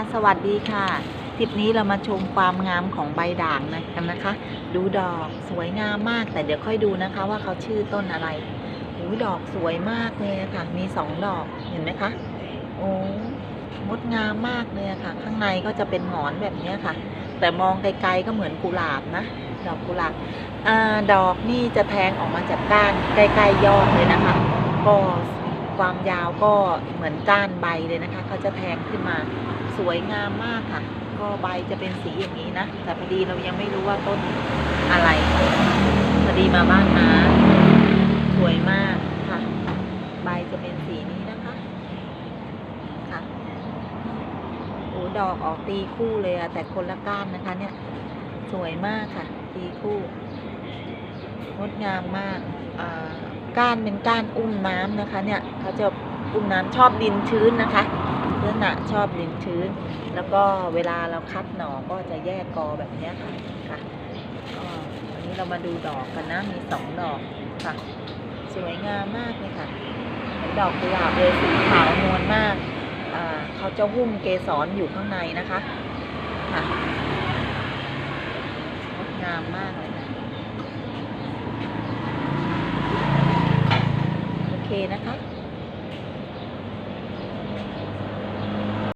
ะสวัสดีค่ะทริปนี้เรามาชมความงามของใบด่างนะกันนะคะ ดูดอกสวยงามมากแต่เดี๋ยวค่อยดูนะคะว่าเขาชื่อต้นอะไรหูดอกสวยมากเลยะค่ะ มีสองดอกเห็นไหมคะ โอ้งดงามมากเลยะค่ะ ข้างในก็จะเป็นหงอนแบบนี้ค่ะ แต่มองไกลๆก็เหมือนกุหลาบนะ ดอกกุหลาบอ่าดอกนี่จะแทงออกมาจากก้านใกล้ๆยอดเลยนะคะ ก็ ความยาวก็เหมือนก้านใบเลยนะคะเขาจะแทงขึ้นมาสวยงามมากค่ะ ก็ใบจะเป็นสีอย่างนี้นะ แต่พอดีเรายังไม่รู้ว่าต้นอะไร พอดีมาบ้านนาสวยมากค่ะ ใบจะเป็นสีนี้นะคะค่ะโอ้ดอกออกตีคู่เลยอะแต่คนละก้านนะคะ เนี่ย สวยมากค่ะ ตีคู่งดงามมากอ่า ก้านเป็นก้านอุ้มน้ำนะคะ เนี่ยเขาจะอุ้มน้ำชอบดินชื้นนะคะเนื้อหนะชอบดินชื้น แล้วก็เวลาเราคัดหน่อก็จะแยกกอแบบนี้ค่ะค่ะก็วันนี้เรามาดูดอกกันนะมีสองดอกค่ะ สวยงามมากเลยค่ะเหมือนดอกกุหลาบเลยสีขาวนวลมากเขาจะหุ้มเกสรอยู่ข้างในนะคะค่ะงดงามมากเลยค่ะโอเค นะคะ